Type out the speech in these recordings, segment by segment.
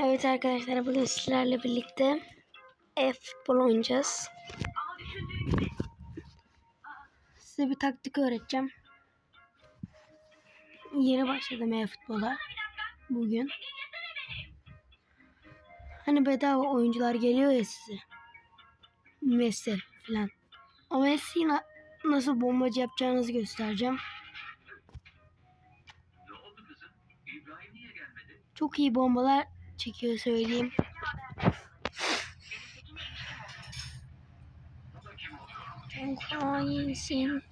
Evet arkadaşlar bugün sizlerle birlikte e-futbol oynayacağız. Size bir taktik öğreteceğim. Yeni başladım e-futbola bugün. Hani bedava oyuncular geliyor ya size. Messi falan. O Messi'yi na- nasıl bombacı yapacağınızı göstereceğim. Çok iyi bombalar çekiyor söyleyeyim. Hainsin.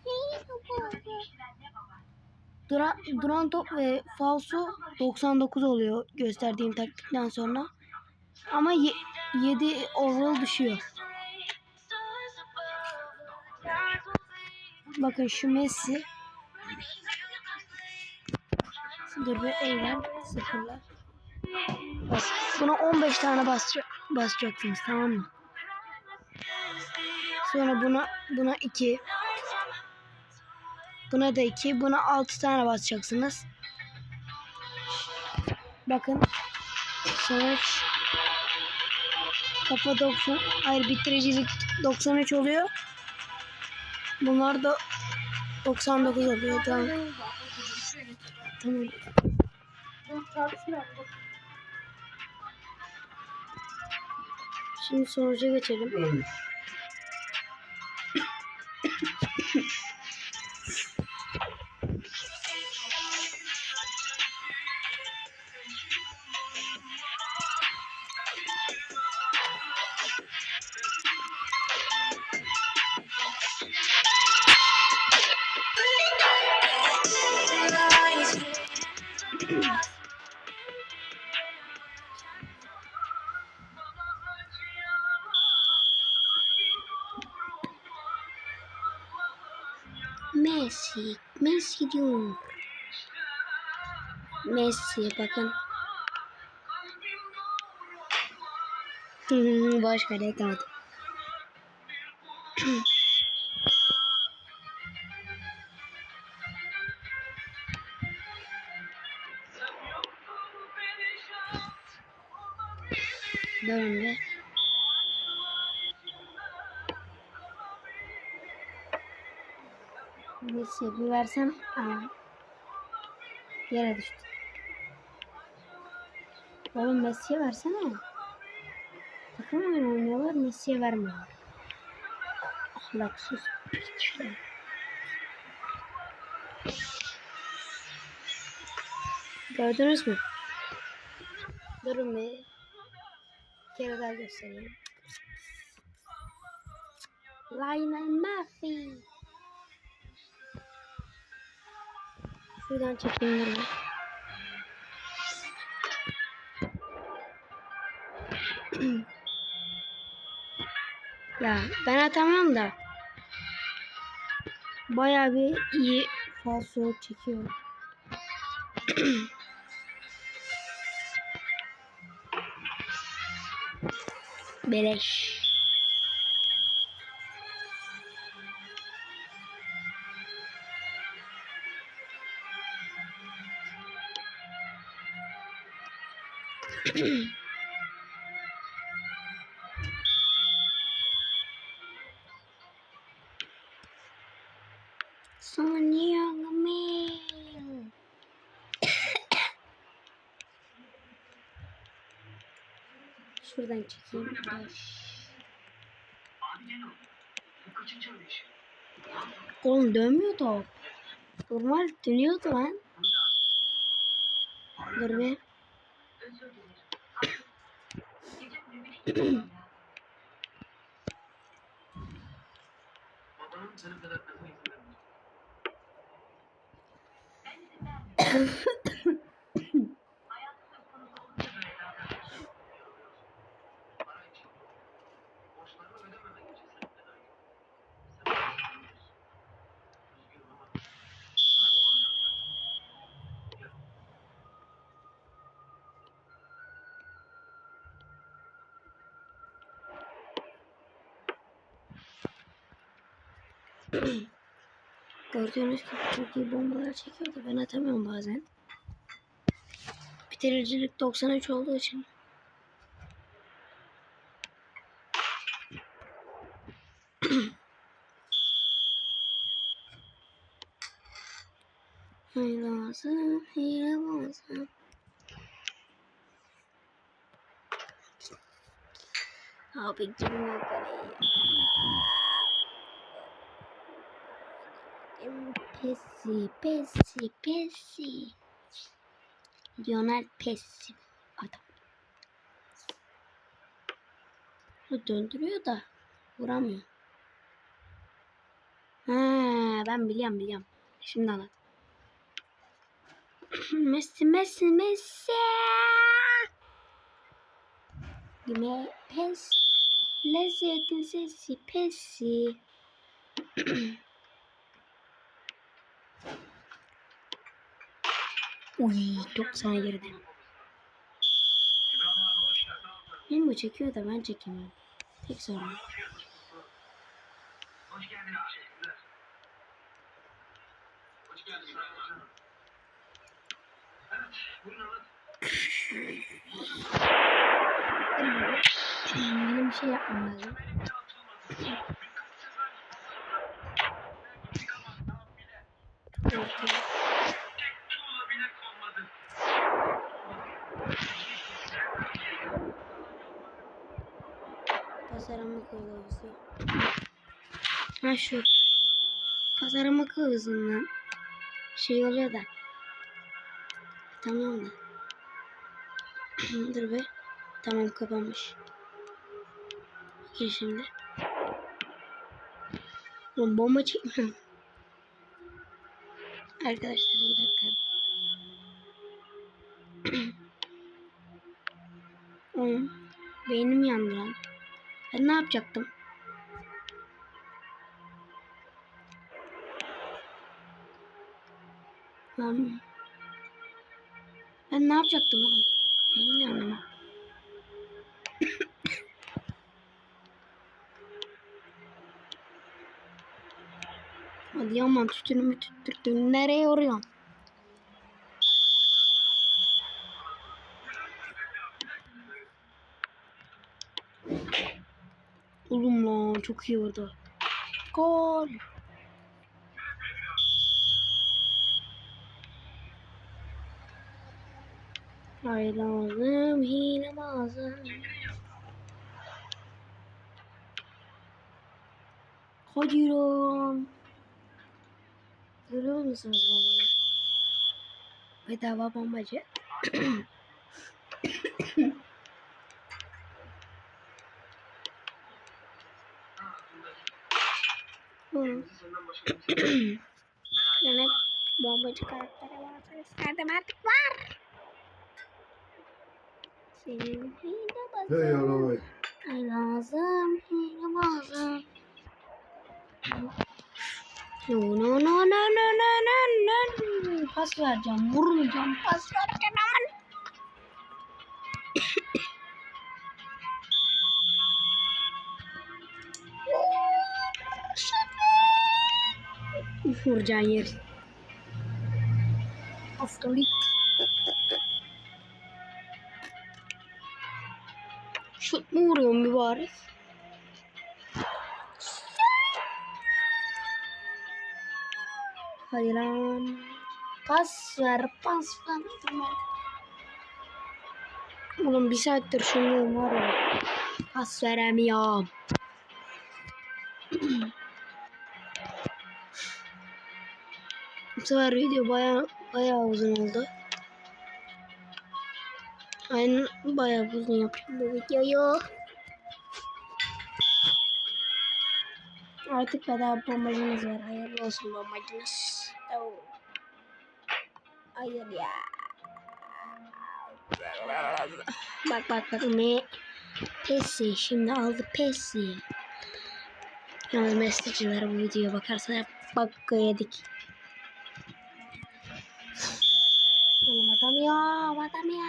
Duran, duran top ve falso 99 oluyor gösterdiğim taktikten sonra. Ama 7 overall düşüyor. Bakın şu Messi. Dur bir eylem sıfırlar. Bak buna 15 tane basacak, basacaksınız tamam mı? Sonra buna buna 2 Buna da 2 buna 6 tane basacaksınız. Bakın sonuç kafa 90 hayır bitiricilik 93 oluyor. Bunlar da 99 oluyor. Tamam. Tamam. Şimdi sonuca geçelim. Messi, Messi bakın. Boş ver yakaladım. Dön be. Messi bir versem Aa. yere düştü. Oğlum Messi'ye versene. Takım oyunu oynuyorlar Messi'ye vermiyorlar. Ahlaksız piçler. Gördünüz mü? Durun bir. Kere daha göstereyim. Lionel Messi. Şuradan çekeyim durun. Ya ben atamıyorum da. Bayağı bir iyi falso çekiyor. Beleş. Sonia Şuradan çekeyim. Oğlum dönmüyor top. Normal dönüyordu lan. Dur bir. Gördüğünüz gibi çok iyi bombalar çekiyordu. Ben atamıyorum bazen. Bitiricilik 93 olduğu için. Hayır olmasın, hayır olmasın. Abi girmiyor parayı. Pesi, pesi, pesi. Lionel Pesi. Adam. Bu döndürüyor da vuramıyor. Ha, ben biliyorum biliyorum. Şimdi anladım. Messi, Messi, Messi. Yine pes. Lezzetin sesi pesi. Uy, 90 girdi. Benim bu çekiyor da ben çekemiyorum. Tek sorun. Benim bir şey yapmam lazım. Tasarımı kılavuzu. Ha şu. Tasarımı kılavuzundan şey oluyor da. Tamam da. Dur be. Tamam kapanmış. Gir şimdi. Lan bomba çekmem. Arkadaşlar bir dakika. Oğlum beynim yandı lan. Ben ne yapacaktım? Ben ne yapacaktım oğlum? Benim yanıma. Hadi yaman tütünümü tüttürdün. Nereye yoruyorsun? Oğlum lan çok iyi orada. Gol. Ay lazım, hile lazım. Hadi lan. Görüyor musunuz bombayı? Bedava bombacı. Yani bombacı karakteri varsa isterdim artık var. Senin hile Hey bazı. yavrum. Ay lazım, hile lazım. No no no no no no no no. Pas vereceğim, vurmayacağım. Pas vereceğim aman. Vuracağın yer. Astolik. Şut mu vuruyor mübarek? Hadi lan. Pas ver, pas ver. Oğlum bir saattir şunu var ya. Pas veremiyorum. Bu sefer video baya baya uzun oldu. Aynen baya uzun yapıyorum bu videoyu. Artık bedava bombacınız var. Hayırlı olsun bombacınız. Oo. Hayır ya. Bak bak bak. Me Pesi şimdi aldı Pesi. Yalnız mesleciler bu videoya bakarsa hep bakka yedik. Oğlum adam ya, adam ya.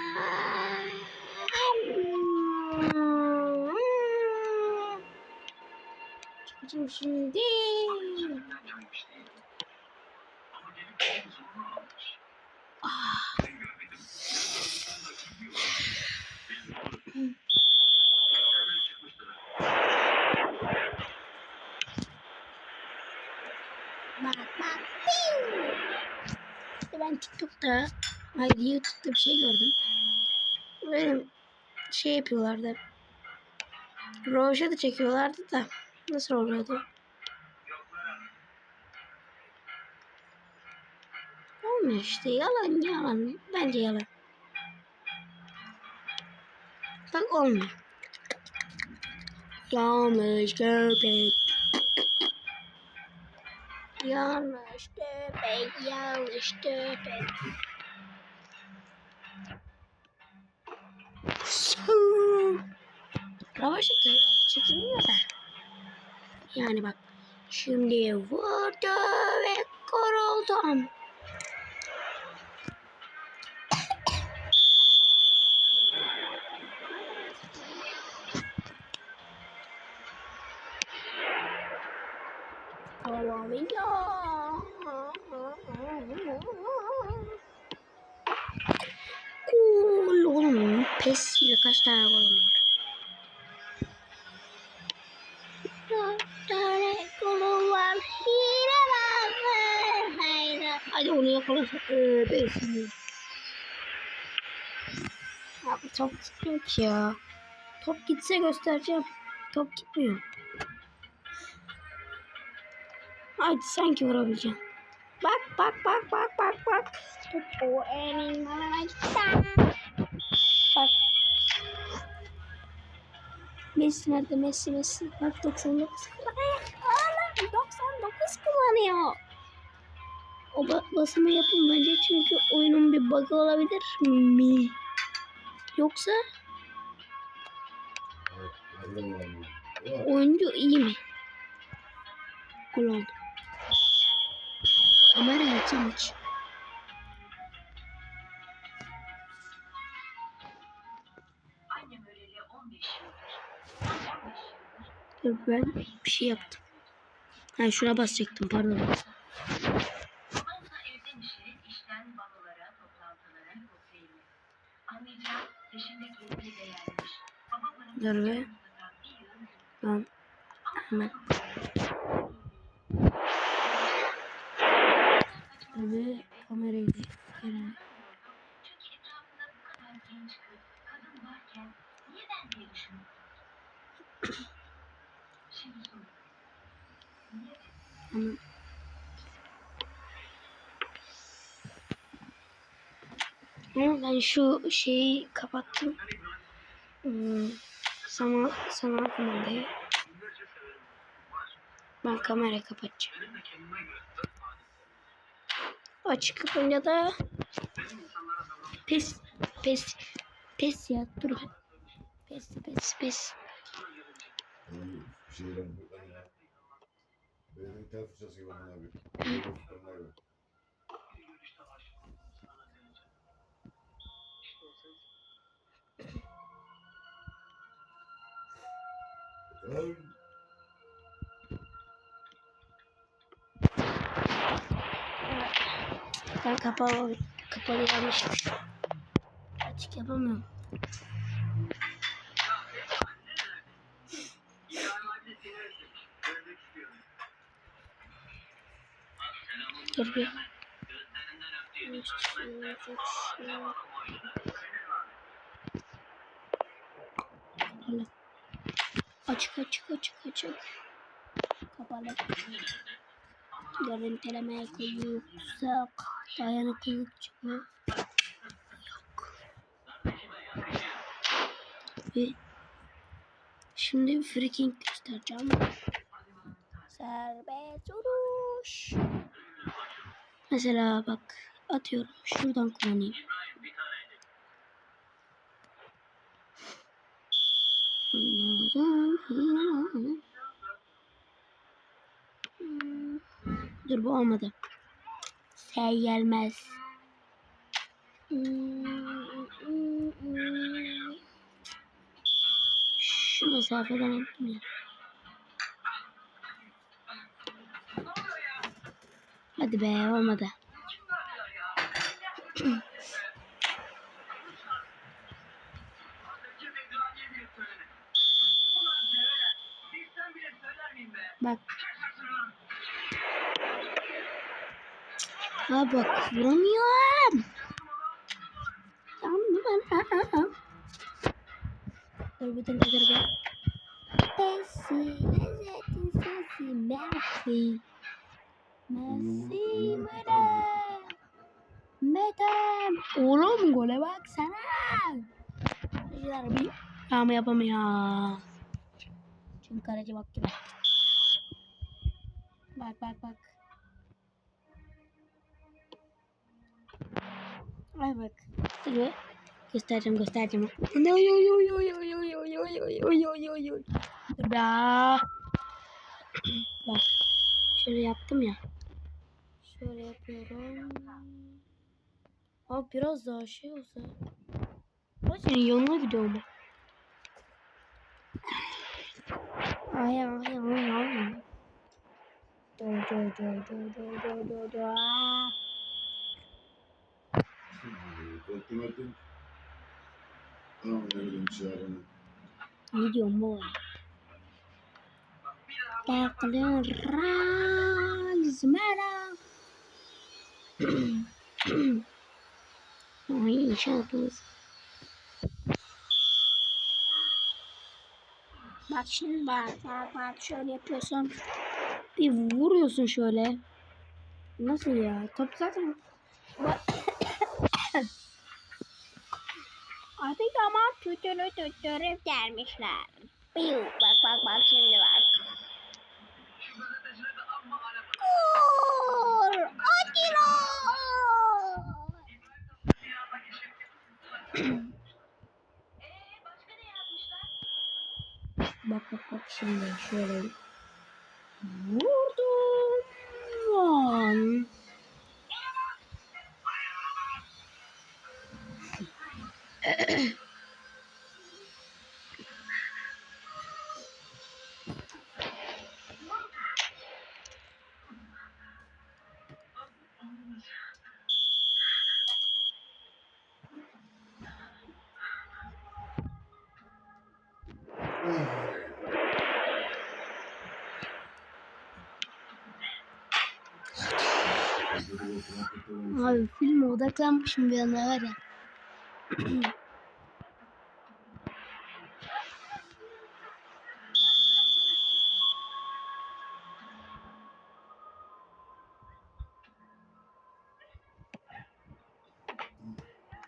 Çıkacağım şimdi. TikTok'ta hayır YouTube'da bir şey gördüm. Böyle şey yapıyorlardı. Roşa da çekiyorlardı da. Nasıl oluyordu? Olmuyor işte. Yalan yalan. Bence yalan. Bak olmuyor. Yanlış köpek. Yanlış köpek. Yanlış köpek. Ravaşatı çekilmiyor da. Yani bak. Şimdi vurdu ve koruldum. İle kaç tane golüm var? Dört tane golüm var. Hile var. Haydi. Hadi onu yakalasın. Ee, besin. Abi top gitmiyor ki ya. Top gitse göstereceğim. Top gitmiyor. Hadi sanki vurabileceğim. Bak bak bak bak bak bak. Topu emin bana Messi nerede? Messi Messi. Bak 99 kullanıyor. Hala 99 kullanıyor. O ba basımı yapın bence çünkü oyunun bir bug'ı olabilir mi? Yoksa oyuncu iyi mi? Gol oldu. Kamera açayım Ben bir şey yaptım. Ha şuna basacaktım pardon. Dur be. Lan hemen. Ve kamerayı da Ama ben şu şeyi kapattım. Hmm, sana sana kumandayı. Ben kamerayı kapatacağım. Açık kapınca da pes pes pes ya dur. Pes pes pes. Şeyden buradan ya. Benim tel fırçası gibi aman abi. Böyle tutanlar var. Ay, Ben kapalı kapalı yanlış. Açık yapamıyorum. Dur bir. Açık açık açık açık. Kapalı. Görüntüleme yoksa dayanıklılık çıkıyor. Yok. Ve şimdi free kick göstereceğim. Serbest vuruş. Mesela bak atıyorum şuradan kullanayım. Dur bu olmadı. S gelmez. Şu mesafeden attım Hadi be olmadı. Bak. Ha bak vuramıyorum. Yandı ben. Dur bir dur bir dur bir. Ben seni lezzetin sensin. Merci. Messi, Medem. Medem. Oğlum gole baksana. Bir ama yapamıyor. Çünkü kaleci bak gibi. Bak bak bak. Ay bak. Dur. Göstereceğim göstereceğim. Oy oy oy oy oy oy oy oy oy oy oy oy oy. Dur be. Bak. Şöyle yaptım ya. Şöyle yapıyorum. Abi biraz daha şey olsa. Bacının yanına gidiyor ama. Ay ay ay ay. Do do do do do do do do. Ne diyorsun bu? Taklar. Zmera. Ay inşallah. Bak şimdi bak bak bak şöyle yapıyorsun. Bir vuruyorsun şöyle. Nasıl ya? Top zaten. Artık ama tütünü tüttürüp gelmişler. Bak bak bak şimdi bak. Şimdi şöyle. Abi filme odaklanmışım bir anda var ya.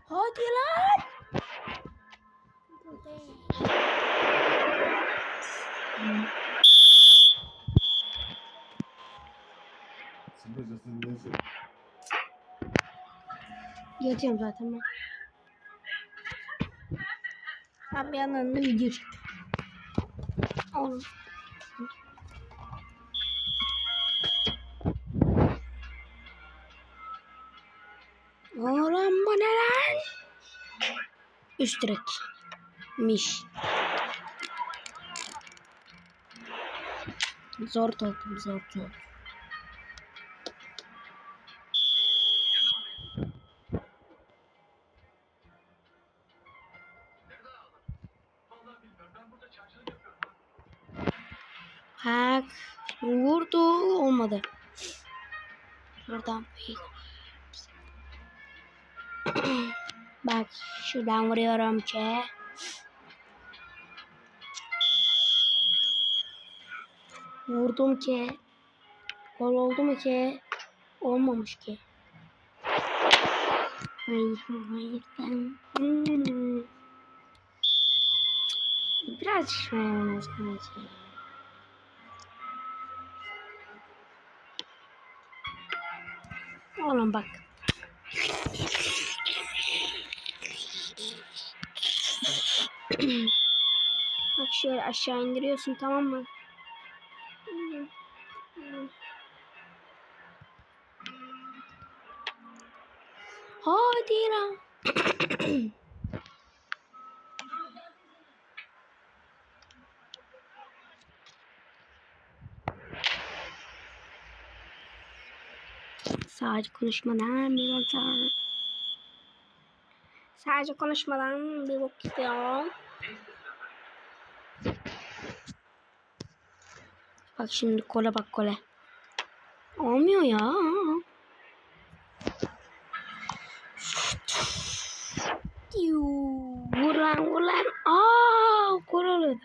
Hadi lan. Şimdi. Yatıyorum zaten ben. Ben bir yandan da video çektim. Oğlum. Oğlum bu ne lan? Üst direk. Miş. Zor toplum zor zor. Olmadı. Buradan. Bak şuradan vuruyorum ki. Vurdum ki. Gol oldu mu ki? Olmamış ki. Hayır hayır ben. Olmaz sanki. Oğlum bak. bak şöyle aşağı indiriyorsun tamam mı? Hadi lan. Sadece konuşmadan bir bakar. Sadece konuşmadan bir bok gidiyor. Bak şimdi kola bak kola. Olmuyor ya. Vuran vuran. Aaa koraladı.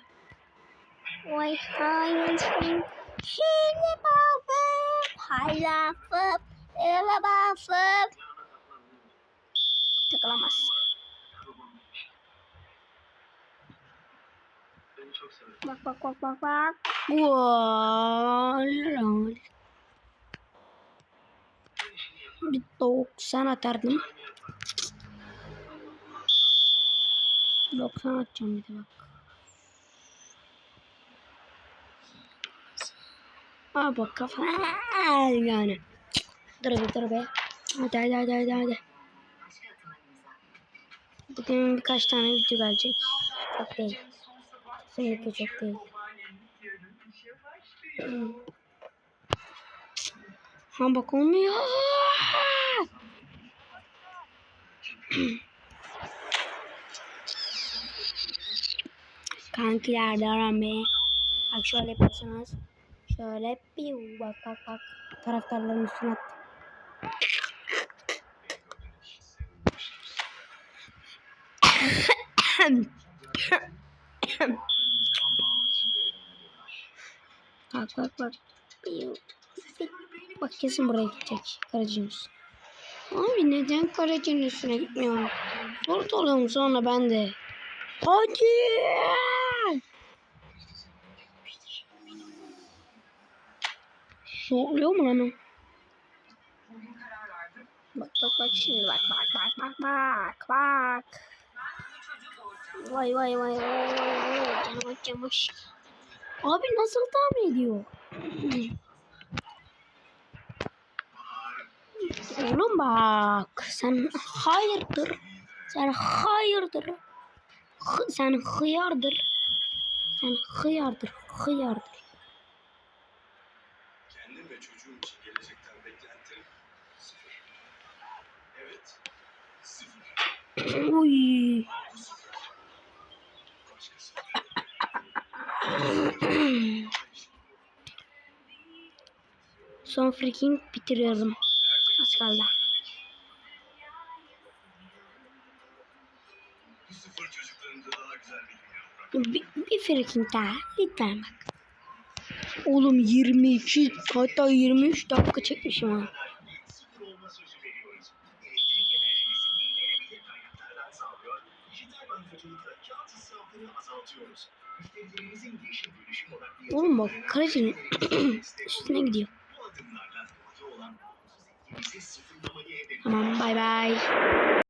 Vay hayvan. Şimdi baba. Paylaşıp Eve basıp. Takılamaz. Beni çok sever. Bak bak bak bak bak. Gol. Bir 90 atardım. 90 atacağım bir de bak. Aa bak kafa. Yani. Dur be dur be. Hadi hadi hadi hadi hadi. Bugün birkaç tane video gelecek. Çok değil. Kesinlikle çok değil. Ha bak olmuyor. Kankiler devam be. Bak şöyle yapıyorsunuz. Şöyle bir bak bak bak. Taraftarların üstüne attım. Bak bak bak. Bak kesin buraya gidecek. Üstüne. Abi neden kalecinin üstüne gitmiyor? Soru oluyorum sonra ben de. Hadi. Ne oluyor mu lan o? Bak bak bak şimdi bak bak bak bak bak bak. Vay vay vay vay vay vay canım acımış. Abi nasıl tahmin ediyor? Oğlum bak sen hayırdır? Sen hayırdır? Hı- sen hıyardır. Sen hıyardır, hıyardır. Uy. Son freaking bitiriyorum. Az kaldı. Bir, bir freaking daha. Lütfen bak. Oğlum 22 hatta 23 dakika çekmişim ha. Oğlum bak kalecinin üstüne gidiyor. Tamam bay bay.